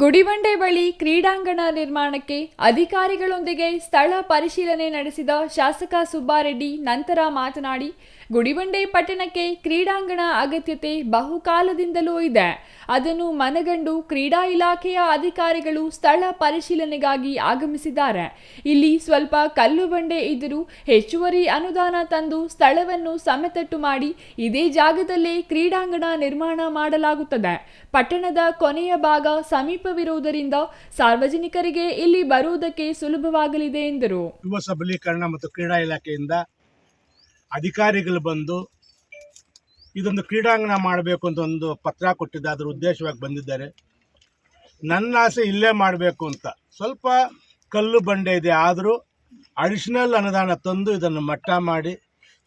ಗುಡಿಬಂಡೆ ಬಳಿ ಕ್ರೀಡಾಂಗಣ ನಿರ್ಮಾಣಕ್ಕೆ ಅಧಿಕಾರಿಗಳೊಂದಿಗೆ ಸ್ಥಳ ಪರಿಶೀಲನೆ ನಡೆಸಿದ ಶಾಸಕ ಸುಬ್ಬಾರೆಡ್ಡಿ ನಂತರ ಮಾತನಾಡಿ, ಗುಡಿಬಂಡೆ ಪಟ್ಟಣಕ್ಕೆ ಕ್ರೀಡಾಂಗಣ ಅಗತ್ಯತೆ ಬಹುಕಾಲದಿಂದಲೂ ಇದೆ. ಅದನ್ನು ಮನಗಂಡು ಕ್ರೀಡಾ ಇಲಾಖೆಯ ಅಧಿಕಾರಿಗಳು ಸ್ಥಳ ಪರಿಶೀಲನೆಗಾಗಿ ಆಗಮಿಸಿದ್ದಾರೆ. ಇಲ್ಲಿ ಸ್ವಲ್ಪ ಕಲ್ಲು ಬಂಡೆ ಇದ್ದರೂ ಹೆಚ್ಚುವರಿ ಅನುದಾನ ತಂದು ಸ್ಥಳವನ್ನು ಸಮತಟ್ಟು ಮಾಡಿ ಇದೇ ಜಾಗದಲ್ಲೇ ಕ್ರೀಡಾಂಗಣ ನಿರ್ಮಾಣ ಮಾಡಲಾಗುತ್ತದೆ. ಪಟ್ಟಣದ ಕೊನೆಯ ಭಾಗ ಸಮೀಪವಿರುವುದರಿಂದ ಸಾರ್ವಜನಿಕರಿಗೆ ಇಲ್ಲಿ ಬರುವುದಕ್ಕೆ ಸುಲಭವಾಗಲಿದೆ ಎಂದರು. ಯುವ ಸಬಲೀಕರಣ ಮತ್ತು ಕ್ರೀಡಾ ಇಲಾಖೆಯಿಂದ ಅಧಿಕಾರಿಗಳು ಬಂದು ಇದೊಂದು ಕ್ರೀಡಾಂಗಣ ಮಾಡಬೇಕು ಅಂತ ಒಂದು ಪತ್ರ ಕೊಟ್ಟಿದ್ದ. ಅದರ ಉದ್ದೇಶವಾಗಿ ಬಂದಿದ್ದಾರೆ. ನನ್ನ ಆಸೆ ಇಲ್ಲೇ ಮಾಡಬೇಕು ಅಂತ. ಸ್ವಲ್ಪ ಕಲ್ಲು ಬಂಡೆ ಇದೆ. ಆದರೂ ಅಡಿಷನಲ್ ಅನುದಾನ ತಂದು ಇದನ್ನು ಮಟ್ಟ ಮಾಡಿ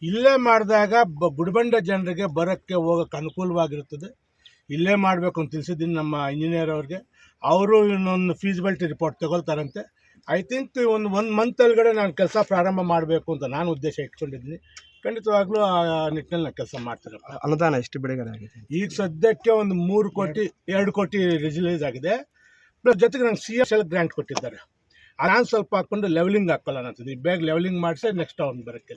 ಇಲ್ಲೇ ಮಾಡಿದಾಗ ಬ ಬುಡಬಂಡ ಜನರಿಗೆ ಬರೋಕ್ಕೆ ಹೋಗೋಕ್ಕೆ ಅನುಕೂಲವಾಗಿರುತ್ತದೆ. ಇಲ್ಲೇ ಮಾಡಬೇಕು ಅಂತ ತಿಳಿಸಿದ್ದೀನಿ ನಮ್ಮ ಇಂಜಿನಿಯರ್ ಅವ್ರಿಗೆ. ಅವರು ಇನ್ನೊಂದು ಫೀಸಿಬಿಲಿಟಿ ರಿಪೋರ್ಟ್ ತಗೊಳ್ತಾರಂತೆ. ಐ ಥಿಂಕ್ ಒಂದು ಒನ್ ಮಂತ್ ಒಳಗಡೆ ನಾನು ಕೆಲಸ ಪ್ರಾರಂಭ ಮಾಡಬೇಕು ಅಂತ ನಾನು ಉದ್ದೇಶ ಇಟ್ಕೊಂಡಿದ್ದೀನಿ. ಖಂಡಿತವಾಗ್ಲೂ ಆ ನಿಟ್ಟಿನಲ್ಲಿ ನಾನು ಕೆಲಸ ಮಾಡ್ತೀನಿ. ಅನುದಾನ ಎಷ್ಟು ಬಿಡುಗಡೆ ಆಗಿದೆ? ಈಗ ಸದ್ಯಕ್ಕೆ ಒಂದು ಮೂರು ಕೋಟಿ ಎರಡು ಕೋಟಿ ರಿಲೀಸ್ ಆಗಿದೆ. ಪ್ಲಸ್ ಜೊತೆಗೆ ನಂಗೆ ಸಿ ಎಸ್ ಎಲ್ ಗ್ರ್ಯಾಂಟ್ ಕೊಟ್ಟಿದ್ದಾರೆ. ನಾನು ಸ್ವಲ್ಪ ಹಾಕ್ಕೊಂಡು ಲೆವೆಲಿಂಗ್ ಹಾಕೋಲ್ಲ ಅಂತಿದ್ದೀನಿ ಬೇಗ ಲೆವೆಲಿಂಗ್ ಮಾಡಿಸಿ ನೆಕ್ಸ್ಟ್ ಅವ್ನು ಬರೋಕ್ಕೆ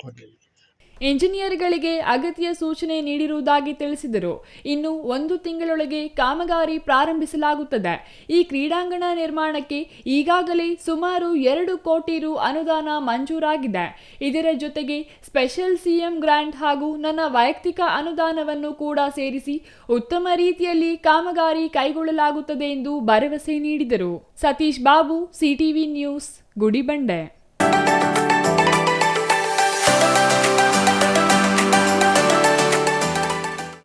ಇಂಜಿನಿಯರ್ಗಳಿಗೆ ಅಗತ್ಯ ಸೂಚನೆ ನೀಡಿರುವುದಾಗಿ ತಿಳಿಸಿದರು. ಇನ್ನು ಒಂದು ತಿಂಗಳೊಳಗೆ ಕಾಮಗಾರಿ ಪ್ರಾರಂಭಿಸಲಾಗುತ್ತದೆ. ಈ ಕ್ರೀಡಾಂಗಣ ನಿರ್ಮಾಣಕ್ಕೆ ಈಗಾಗಲೇ ಸುಮಾರು ಎರಡು ಕೋಟಿ ರು ಅನುದಾನ ಮಂಜೂರಾಗಿದೆ. ಇದರ ಜೊತೆಗೆ ಸ್ಪೆಷಲ್ ಸಿಎಂ ಗ್ರಾಂಟ್ ಹಾಗೂ ನನ್ನ ವೈಯಕ್ತಿಕ ಅನುದಾನವನ್ನು ಕೂಡ ಸೇರಿಸಿ ಉತ್ತಮ ರೀತಿಯಲ್ಲಿ ಕಾಮಗಾರಿ ಕೈಗೊಳ್ಳಲಾಗುತ್ತದೆ ಎಂದು ಭರವಸೆ ನೀಡಿದರು. Satish Babu, CTV news, Gudibande.